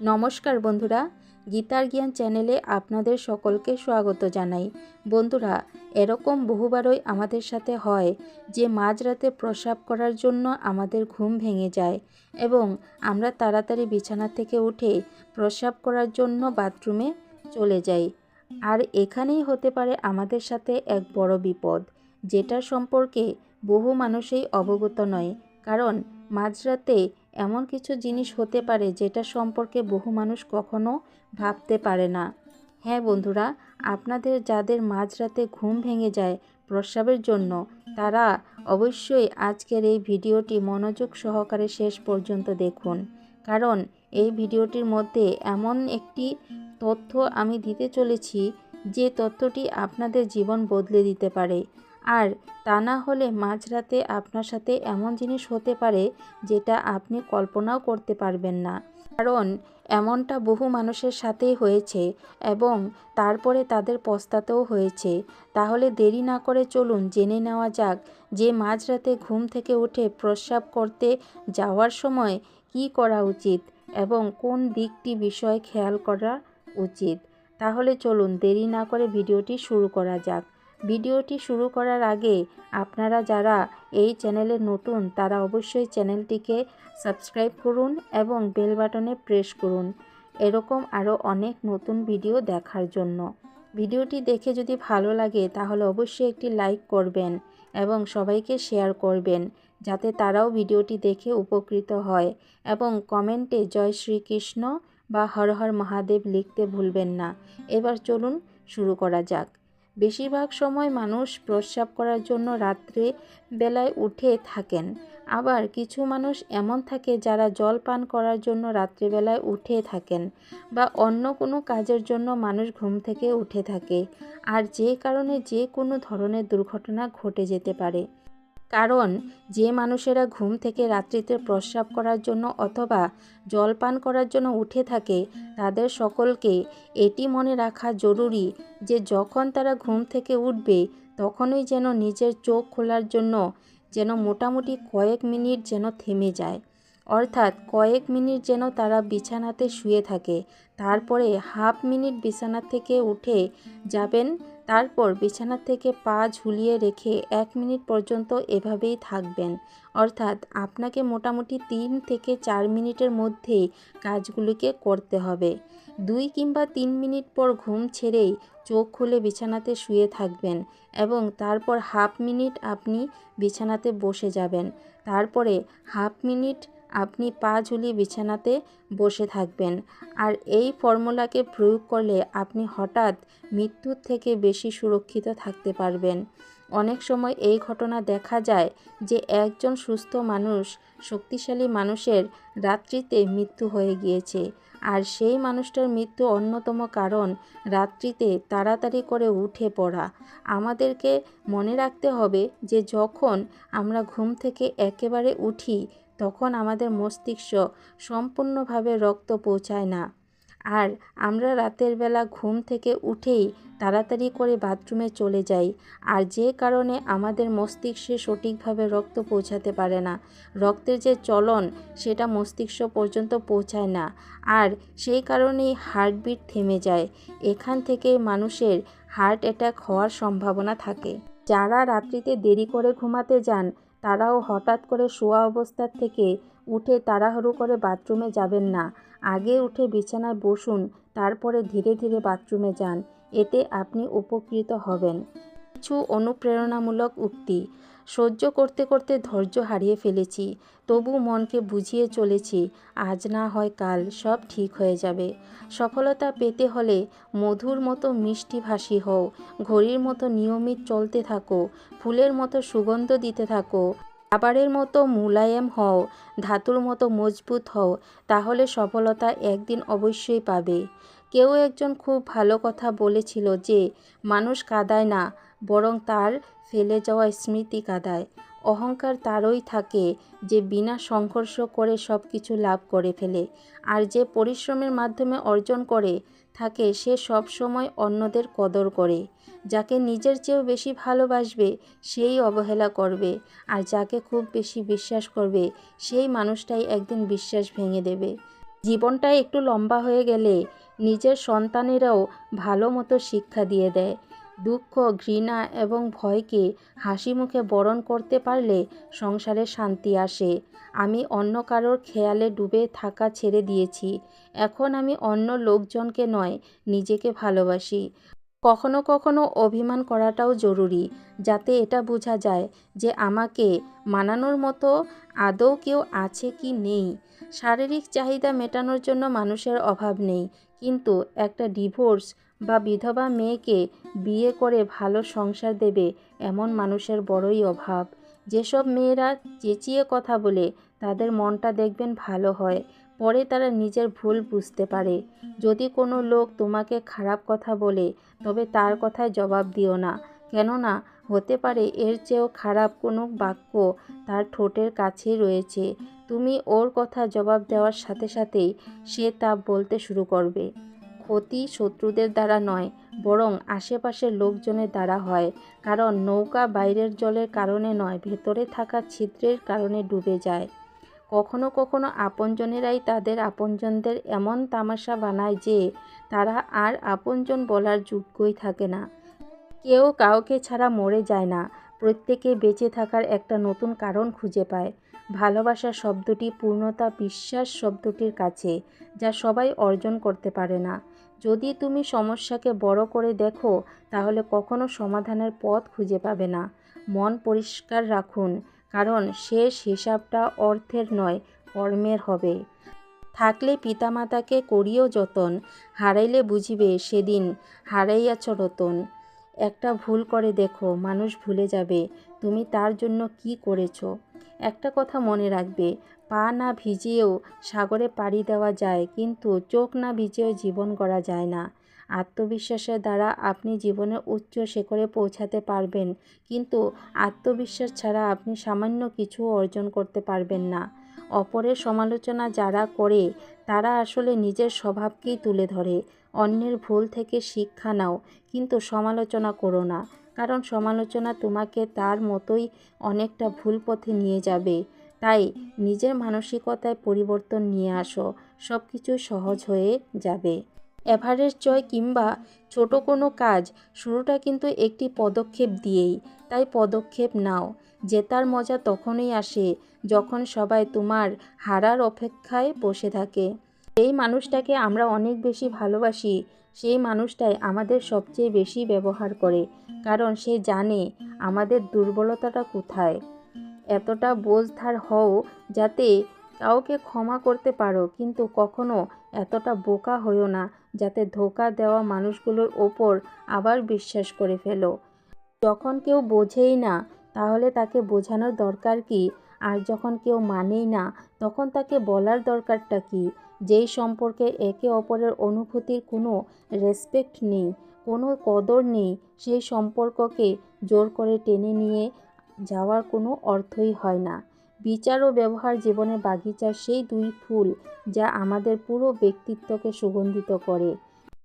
নমস্কার বন্ধুরা, গীতার জ্ঞান চ্যানেলে আপনাদের সকলকে স্বাগত জানাই। বন্ধুরা, এরকম বহুবারই আমাদের সাথে হয় যে মাঝরাতে প্রসাব করার জন্য আমাদের ঘুম ভেঙে যায় এবং আমরা তাড়াতাড়ি বিছানা থেকে উঠে প্রসাব করার জন্য বাথরুমে চলে যাই। আর এখানেই হতে পারে আমাদের সাথে এক বড় বিপদ যেটা সম্পর্কে বহু মানুষই অবগত নয়। কারণ মাঝরাতে এমন কিছু জিনিস হতে পারে যেটা সম্পর্কে বহু মানুষ কখনো ভাবতে পারে না। হ্যাঁ বন্ধুরা, আপনাদের যাদের মাঝরাতে ঘুম ভেঙে যায় প্রস্রাবের জন্য, তারা অবশ্যই আজকের এই ভিডিওটি মনোযোগ সহকারে শেষ পর্যন্ত দেখুন। কারণ এই ভিডিওটির মধ্যে এমন একটি তথ্য আমি দিতে চলেছি যে তথ্যটি আপনাদের জীবন বদলে দিতে পারে। আর তা না হলে মাঝরাতে আপনার সাথে এমন জিনিস হতে পারে যেটা আপনি কল্পনাও করতে পারবেন না। কারণ এমনটা বহু মানুষের সাথেই হয়েছে এবং তারপরে তাদের পস্তাতেও হয়েছে। তাহলে দেরি না করে চলুন জেনে নেওয়া যাক যে মাঝরাতে ঘুম থেকে উঠে প্রস্রাব করতে যাওয়ার সময় কি করা উচিত এবং কোন দিকটি বিষয় খেয়াল করা উচিত। তাহলে চলুন দেরি না করে ভিডিওটি শুরু করা যাক। ভিডিওটি শুরু করার আগে আপনারা যারা এই চ্যানেলে নতুন, তারা অবশ্যই চ্যানেলটিকে সাবস্ক্রাইব করুন এবং বেল বাটনে প্রেস করুন। এরকম আরও অনেক নতুন ভিডিও দেখার জন্য। ভিডিওটি দেখে যদি ভালো লাগে, তাহলে অবশ্যই একটি লাইক করবেন এবং সবাইকে শেয়ার করবেন, যাতে তারাও ভিডিওটি দেখে উপকৃত হয় এবং কমেন্টে জয় শ্রীকৃষ্ণ বা হর হর মহাদেব লিখতে ভুলবেন না। এবার চলুন শুরু করা যাক। বেশিরভাগ সময় মানুষ প্রস্রাব করার জন্য রাত্রে বেলায় উঠে থাকেন। আবার কিছু মানুষ এমন থাকে যারা জল পান করার জন্য রাত্রেবেলায় উঠে থাকেন বা অন্য কোনো কাজের জন্য মানুষ ঘুম থেকে উঠে থাকে। আর যে কারণে যে কোনো ধরনের দুর্ঘটনা ঘটে যেতে পারে। কারণ যে মানুষেরা ঘুম থেকে রাত্রিতে প্রস্রাব করার জন্য অথবা জল পান করার জন্য উঠে থাকে, তাদের সকলকে এটি মনে রাখা জরুরি যে যখন তারা ঘুম থেকে উঠবে, তখনই যেন নিজের চোখ খোলার জন্য যেন মোটামুটি কয়েক মিনিট যেন থেমে যায়। অর্থাৎ কয়েক মিনিট যেন তারা বিছানাতে শুয়ে থাকে, তারপরে হাফ মিনিট বিছানা থেকে উঠে যাবেন তারপর বিছানা থেকে পা ঝুলিয়ে রেখে এক মিনিট পর্যন্ত এভাবেই থাকবেন। অর্থাৎ আপনাকে মোটামুটি তিন থেকে চার মিনিটের মধ্যেই কাজগুলিকে করতে হবে। দুই কিংবা তিন মিনিট পর ঘুম ছেড়েই চোখ খুলে বিছানাতে শুয়ে থাকবেন এবং তারপর হাফ মিনিট আপনি বিছানাতে বসে যাবেন। তারপরে হাফ মিনিট আপনি পা ঝুলিয়ে বিছানাতে বসে থাকবেন। আর এই ফর্মুলাকে প্রয়োগ করলে আপনি হঠাৎ মৃত্যুর থেকে বেশি সুরক্ষিত থাকতে পারবেন। অনেক সময় এই ঘটনা দেখা যায় যে একজন সুস্থ মানুষ শক্তিশালী মানুষের রাত্রিতে মৃত্যু হয়ে গিয়েছে। আর সেই মানুষটার মৃত্যু অন্যতম কারণ রাত্রিতে তাড়াতাড়ি করে উঠে পড়া। আমাদেরকে মনে রাখতে হবে যে যখন আমরা ঘুম থেকে একেবারে উঠি তখন আমাদের মস্তিষ্ক সম্পূর্ণভাবে রক্ত পৌঁছায় না। আর আমরা রাতের বেলা ঘুম থেকে উঠেই তাড়াতাড়ি করে বাথরুমে চলে যাই। আর যে কারণে আমাদের মস্তিষ্কে সঠিকভাবে রক্ত পৌঁছাতে পারে না। রক্তের যে চলন, সেটা মস্তিষ্ক পর্যন্ত পৌঁছায় না। আর সেই কারণেই হার্টবিট থেমে যায়। এখান থেকে মানুষের হার্ট অ্যাটাক হওয়ার সম্ভাবনা থাকে। যারা রাত্রিতে দেরি করে ঘুমাতে যান তারাও হঠাৎ করে শোয়া অবস্থার থেকে উঠে তাড়াহুড়ো করে বাথরুমে যাবেন না। আগে উঠে বিছানায় বসুন, তারপরে ধীরে ধীরে বাথরুমে যান। এতে আপনি উপকৃত হবেন। কিছু অনুপ্রেরণামূলক উক্তি। সহ্য করতে করতে ধৈর্য হারিয়ে ফেলেছি। তবু মনকে বুঝিয়ে চলেছি, আজ না হয় কাল সব ঠিক হয়ে যাবে। সফলতা পেতে হলে মধুর মতো মিষ্টি ভাসি হও, ঘড়ির মতো নিয়মিত চলতে থাকো, ফুলের মতো সুগন্ধ দিতে থাকো, খাবারের মতো মুলায়েম হও, ধাতুর মতো মজবুত হও, তাহলে সফলতা একদিন অবশ্যই পাবে। কেউ একজন খুব ভালো কথা বলেছিল যে, মানুষ কাদায় না বরং তার ফেলে যাওয়া স্মৃতি কাদায়। অহংকার তারই থাকে যে বিনা সংঘর্ষ করে সব কিছু লাভ করে ফেলে। আর যে পরিশ্রমের মাধ্যমে অর্জন করে থাকে সে সব সময় অন্যদের কদর করে। যাকে নিজের চেয়েও বেশি ভালোবাসবে, সেই অবহেলা করবে। আর যাকে খুব বেশি বিশ্বাস করবে, সেই মানুষটাই একদিন বিশ্বাস ভেঙে দেবে। জীবনটা একটু লম্বা হয়ে গেলে নিজের সন্তানেরাও ভালো মতো শিক্ষা দিয়ে দেয়। দুঃখ, ঘৃণা এবং ভয়কে হাসি মুখে বরণ করতে পারলে সংসারে শান্তি আসে। আমি অন্য কারোর খেয়ালে ডুবে থাকা ছেড়ে দিয়েছি। এখন আমি অন্য লোকজনকে নয়, নিজেকে ভালোবাসি। কখনো কখনো অভিমান করাটাও জরুরি, যাতে এটা বোঝা যায় যে আমাকে মানানোর মতো আদৌ কেউ আছে কি নেই। শারীরিক চাহিদা মেটানোর জন্য মানুষের অভাব নেই, কিন্তু একটা ডিভোর্স বা বিধবা মেয়েকে বিয়ে করে ভালো সংসার দেবে এমন মানুষের বড়ই অভাব। যেসব মেয়েরা চেঁচিয়ে কথা বলে, তাদের মনটা দেখবেন ভালো হয়, পরে তারা নিজের ভুল বুঝতে পারে। যদি কোনো লোক তোমাকে খারাপ কথা বলে, তবে তার কথায় জবাব দিও না। কেননা, হতে পারে এর চেয়েও খারাপ কোনো বাক্য তার ঠোঁটের কাছেই রয়েছে। তুমি ওর কথা জবাব দেওয়ার সাথে সাথেই সে তা বলতে শুরু করবে। ক্ষতি শত্রুদের দ্বারা নয়, বরং আশেপাশের লোকজনের দ্বারা হয়। কারণ নৌকা বাইরের জলের কারণে নয়, ভেতরে থাকা ছিদ্রের কারণে ডুবে যায়। কখনো কখনো আপনজনেরাই তাদের আপনজনদের এমন তামাশা বানায় যে, তারা আর আপনজন বলার যোগ্যই থাকে না। কেউ কাউকে ছাড়া মরে যায় না, প্রত্যেকে বেঁচে থাকার একটা নতুন কারণ খুঁজে পায়। ভালোবাসা শব্দটি পূর্ণতা, বিশ্বাস শব্দটির কাছে, যা সবাই অর্জন করতে পারে না। যদি তুমি সমস্যাকে বড় করে দেখো, তাহলে কখনো সমাধানের পথ খুঁজে পাবে না। মন পরিষ্কার রাখুন, কারণ শেষ হিসাবটা অর্থের নয়, কর্মের হবে। থাকলে পিতামাতাকে করিও যতন, হারাইলে বুঝিবে সেদিন হারাইয়াছ রতন। একটা ভুল করে দেখো, মানুষ ভুলে যাবে, তুমি তার জন্য কি করেছ? একটা কথা মনে রাখবে, পা না ভিজিয়েও সাগরে পাড়ি দেওয়া যায়, কিন্তু চোখ না ভিজিয়েও জীবন গড়া যায় না। আত্মবিশ্বাসের দ্বারা আপনি জীবনের উচ্চ শিখরে পৌঁছাতে পারবেন, কিন্তু আত্মবিশ্বাস ছাড়া আপনি সামান্য কিছু অর্জন করতে পারবেন না। অপরের সমালোচনা যারা করে, তারা আসলে নিজের স্বভাবকেই তুলে ধরে। অন্যের ভুল থেকে শিক্ষা নাও, কিন্তু সমালোচনা করো না। কারণ সমালোচনা তোমাকে তার মতোই অনেকটা ভুল পথে নিয়ে যাবে। তাই নিজের মানসিকতায় পরিবর্তন নিয়ে আসো সব কিছু সহজ হয়ে যাবে। এভারেস্ট জয় কিংবা ছোট কোনো কাজ, শুরুটা কিন্তু একটি পদক্ষেপ দিয়েই, তাই পদক্ষেপ নাও। জেতার মজা তখনই আসে যখন সবাই তোমার হারার অপেক্ষায় বসে থাকে। এই মানুষটাকে আমরা অনেক বেশি ভালোবাসি সেই মানুষটাই আমাদের সবচেয়ে বেশি ব্যবহার করে, কারণ সে জানে আমাদের দুর্বলতাটা কোথায়। এতটা বোঝধার হও যাতে কাউকে ক্ষমা করতে পারো, কিন্তু কখনো এতটা বোকা হইও না, যাতে ধোকা দেওয়া মানুষগুলোর ওপর আবার বিশ্বাস করে ফেলো। যখন কেউ বোঝেই না, তাহলে তাকে বোঝানোর দরকার কি? আর যখন কেউ মানেই না, তখন তাকে বলার দরকারটা কি? যেই সম্পর্কে একে অপরের অনুভূতির কোনো রেসপেক্ট নেই, কোনো কদর নেই, সেই সম্পর্ককে জোর করে টেনে নিয়ে যাওয়ার কোনো অর্থই হয় না। বিচার ও ব্যবহার জীবনের বাগিচার সেই দুই ফুল যা আমাদের পুরো ব্যক্তিত্বকে সুগন্ধিত করে।